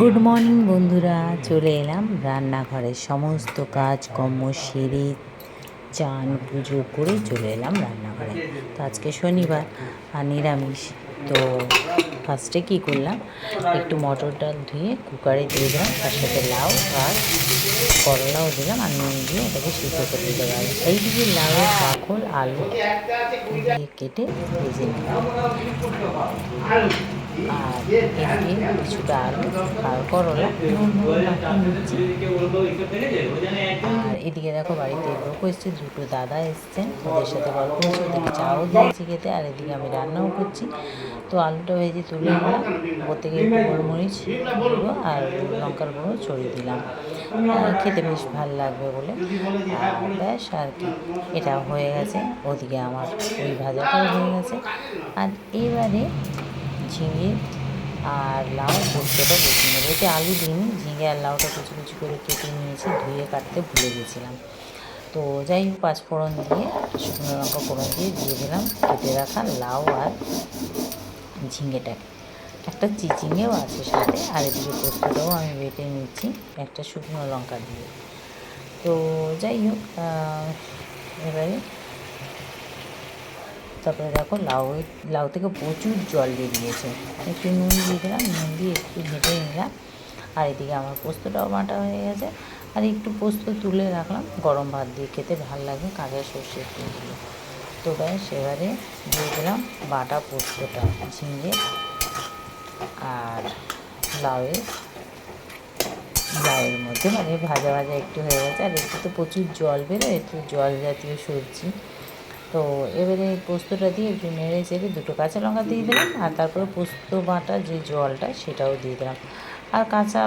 Good morning বন্ধুরা। চলে এলাম রান্নাঘরের সমস্ত কাজ কাজকর্ম সেরে চান পুজো করে চলে এলাম রান্নাঘরে। তো আজকে শনিবার আর নিরামিষ। তো ফার্স্টে কী করলাম? একটু মটর ডাল ধুয়ে কুকারে দিয়ে দিলাম, তার সাথে লাউ আর করলাও দিলাম আর নুন দিয়ে এটাকে সিদ্ধ করে দিতে পারি এইদিকে লাউয়ের বাকল আলু দিয়ে কেটে ভেজে নিলাম। আর এদিকে কিছুটা আলু আর করলা আর এদিকে দেখো বাড়িতে লোক এসছে, দুটো দাদা এসছেন ওদের সাথে গল্প করছি ওদেরকে চাও দিয়েছি খেতে, আর এদিকে আমি রান্নাও করছি। তো আলুটা ভেজে তুলে নিলাম, ওপর থেকে একটু গোলমরিচ গুঁড়ো আর লঙ্কার গুঁড়ো ছড়িয়ে দিলাম। খেতে বেশ ভালো লাগবে বলে। আর ব্যাস, আর কি। এটা হয়ে গেছে, ওদিকে আমার ওই ভাজাটাও হয়ে গেছে। আর এবারে ঝিঙে আর লাউ পোস্তটা বসিয়ে নেব এতে আলু দিইনি ঝিঙে আর লাউটা কুচি কুচি করে কেটে নিয়েছি, ধুয়ে কাটতে ভুলে গেছিলাম। তো যাই হোক, পাঁচফোড়ন দিয়ে শুকনো লঙ্কা ফোড়ন দিয়ে দিয়ে দিলাম, কেটে রাখা লাউ আর ঝিঙেটাকে। একটা চিচিঙেও আছে সাথে, আর এদিকে পোস্তটাও আমি বেটে নিচ্ছি একটা শুকনো লঙ্কা দিয়ে। তো যাই হোক এবারে তারপরে দেখো লাউ লাউ থেকে প্রচুর জল বেরিয়েছে। একটু নুন দিয়ে দিলাম, নুন দিয়ে একটু ভেজে নিলাম। আর এদিকে আমার পোস্তটাও বাটা হয়ে গেছে। আর একটু পোস্ত তুলে রাখলাম, গরম ভাত দিয়ে খেতে ভালো লাগে, কাঁচা সর্ষে একটু দিয়ে তো ব্যাস, এবারে দিয়ে দিলাম বাটা পোস্তটা, ঝিঙে আর লাউয়ের লাউয়ের মধ্যে। মানে ভাজা ভাজা একটু হয়ে গেছে, আর একটু তো প্রচুর জল বেরোয়, একটু জল জাতীয় সবজি। তো এবারে পোস্তটা দিয়ে একটু নেড়ে চেড়ে দুটো কাঁচা লঙ্কা দিয়ে দিলাম, আর তারপরে পোস্ত বাটা যে জলটা সেটাও দিয়ে দিলাম। আর কাঁচা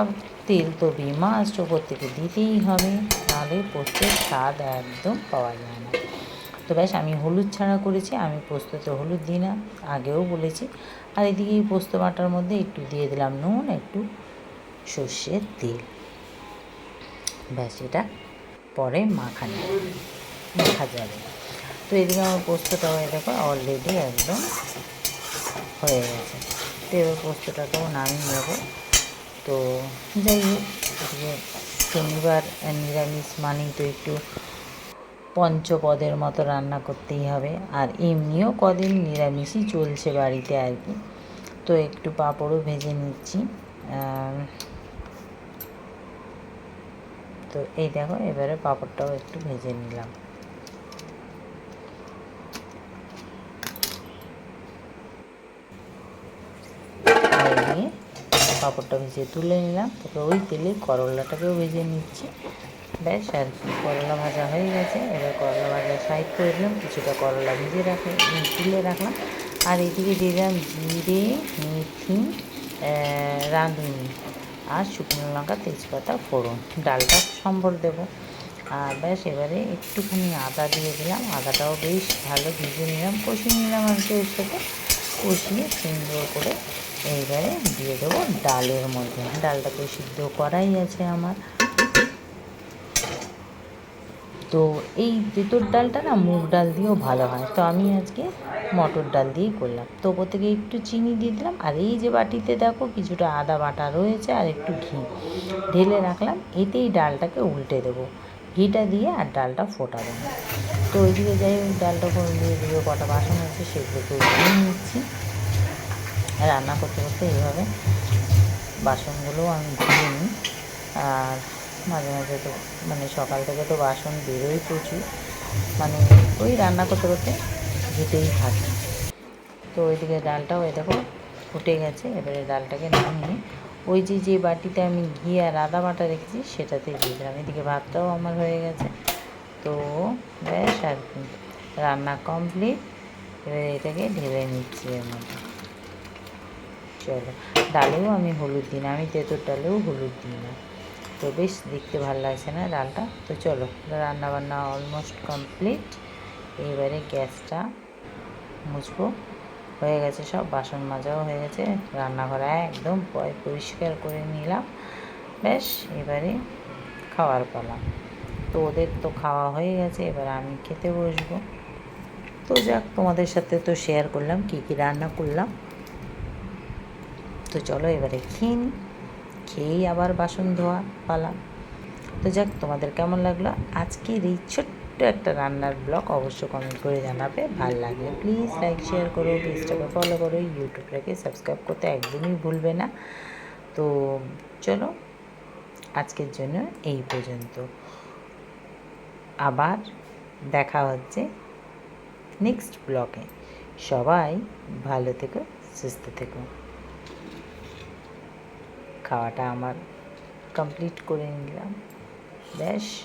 তেল তো মাছ ওপর থেকে দিতেই হবে, নাহলে পোস্তের স্বাদ একদম পাওয়া যায় না। তো ব্যাস, আমি হলুদ ছাড়া করেছি, আমি পোস্ততে হলুদ দিই না, আগেও বলেছি। আর এদিকে পোস্ত বাটার মধ্যে একটু দিয়ে দিলাম নুন, একটু সর্ষের তেল। ব্যাস, এটা পরে মাখানি, মাখা যাবে। তো এদিকে আমার পোস্তটা হয়ে দেখো অলরেডি একদম হয়ে গেছে। তো এবার পোস্তটাকেও নামিয়ে নেব। তো যাই হোক শনিবার নিরামিষ মানেই তো একটু পঞ্চপদের মতো রান্না করতেই হবে। আর এমনিও কদিন নিরামিষই চলছে বাড়িতে আর কি। তো একটু পাঁপড়ও ভেজে নিচ্ছি। তো এই দেখো, এবারে পাঁপড়টাও একটু ভেজে নিলাম। পাঁপড়টা ভেজে তুলে নিলাম। তারপরে ওই তেলে করলাটাকেও ভেজে নিচ্ছি। ব্যাস, আর কি, করলা ভাজা হয়ে গেছে। এবার করলা ভাজা সাইড করে দিলাম, কিছুটা করলা ভেজে রাখলাম তুলে রাখলাম। আর এদিকে দিলাম জিরে, মেথি রাঁধুনি আর শুকনো লঙ্কা, তেজপাতা, ফোড়ন। ডালটা সম্বর দেবো। আর ব্যাস, এবারে একটুখানি আদা দিয়ে দিলাম। আদাটাও বেশ ভালো ভিজে নিলাম কষিয়ে নিলাম আর কি ওর সাথে। কষিয়ে সুন্দর করে এইবারে দিয়ে দেবো ডালের মধ্যে। ডালটা তো সিদ্ধ করাই আছে আমার। তো এই তেঁতুর ডালটা না মুগ ডাল দিয়েও ভালো হয়। তো আমি আজকে মটর ডাল দিয়েই করলাম। তো ওপর থেকে একটু চিনি দিয়ে দিলাম। আর এই যে বাটিতে দেখো কিছুটা আদা বাটা রয়েছে আর একটু ঘি ঢেলে রাখলাম। এতেই ডালটাকে উল্টে দেবো। ঘিটা দিয়ে আর ডালটা ফোটাবো তো ওইদিকে যাই ডালটা করে দিয়ে দিয়ে কটা বাসন আছে সেগুলোকে উঠিয়ে নিচ্ছি। রান্না করতে করতে এইভাবে বাসনগুলোও আমি ধুয়ে নিই। আর মাঝে মাঝে তো মানে সকাল থেকে তো বাসন বেরোই প্রচুর। মানে ওই রান্না করতে করতে ধুতেই থাকি। তো ওইদিকে ডালটাও এই দেখো ফুটে গেছে, এবারে ডালটাকে নামিয়ে ওই যে যে বাটিতে আমি ঘি আর আদা বাটা রেখেছি, সেটাতে দিয়ে দিলাম। এদিকে ভাতটাও আমার হয়ে গেছে। তো ব্যাস আর রান্না কমপ্লিট এবারে এটাকে ঢেলে নিচ্ছি এর মধ্যে। চলো, ডালেও আমি হলুদ দিই না, আমি তেঁতুর ডালেও হলুদ দিই না। তো বেশ দেখতে ভালো লাগছে না ডালটা? তো চলো রান্না বান্না অলমোস্ট কমপ্লিট এবারে গ্যাসটা মুছবো। হয়ে গেছে সব, বাসন মাজাও হয়ে গেছে, রান্নাঘরে একদম পয় পরিষ্কার করে নিলাম। ব্যাস এবারে খাওয়ার পালা। তো ওদের তো খাওয়া হয়ে গেছে, এবার আমি খেতে বসবো। তো যাক, তোমাদের সাথে তো শেয়ার করলাম, কী কী রান্না করলাম। তো চলো এবারে খেয়ে নিই খেয়েই আবার বাসন ধোয়া পালা। তো যাক, তোমাদের কেমন লাগল? আজকের এই ছোট্ট একটা রান্নার ব্লগ অবশ্য কমেন্ট করে জানাবে। ভালো লাগলে প্লিজ লাইক শেয়ার করো, পেজটাকে ফলো করো ইউটিউবটাকে সাবস্ক্রাইব করতে একদমই ভুলবে না। তো চলো, আজকের জন্য এই পর্যন্ত। আবার দেখা হচ্ছে নেক্সট ব্লকে সবাই ভালো থেকো, সুস্থ থেকো। খাওয়াটা আমার কমপ্লিট করে নিলাম। ব্যাস।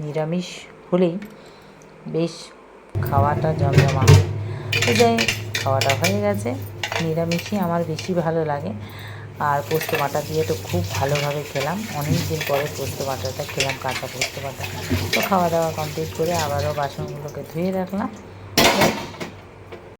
নিরামিষ হলেই বেশ খাওয়াটা জমজমা হয় তো যাই খাওয়াটা হয়ে গেছে। নিরামিষই আমার বেশি ভালো লাগে। আর পোস্ত বাটা দিয়ে তো খুব ভালোভাবে খেলাম। অনেক দিন পরে পোস্ত বাটাটা খেলাম, কাঁচা পোস্ত বাটা। তো খাওয়া দাওয়া কমপ্লিট করে আবারও বাসনগুলোকে ধুয়ে রাখলাম।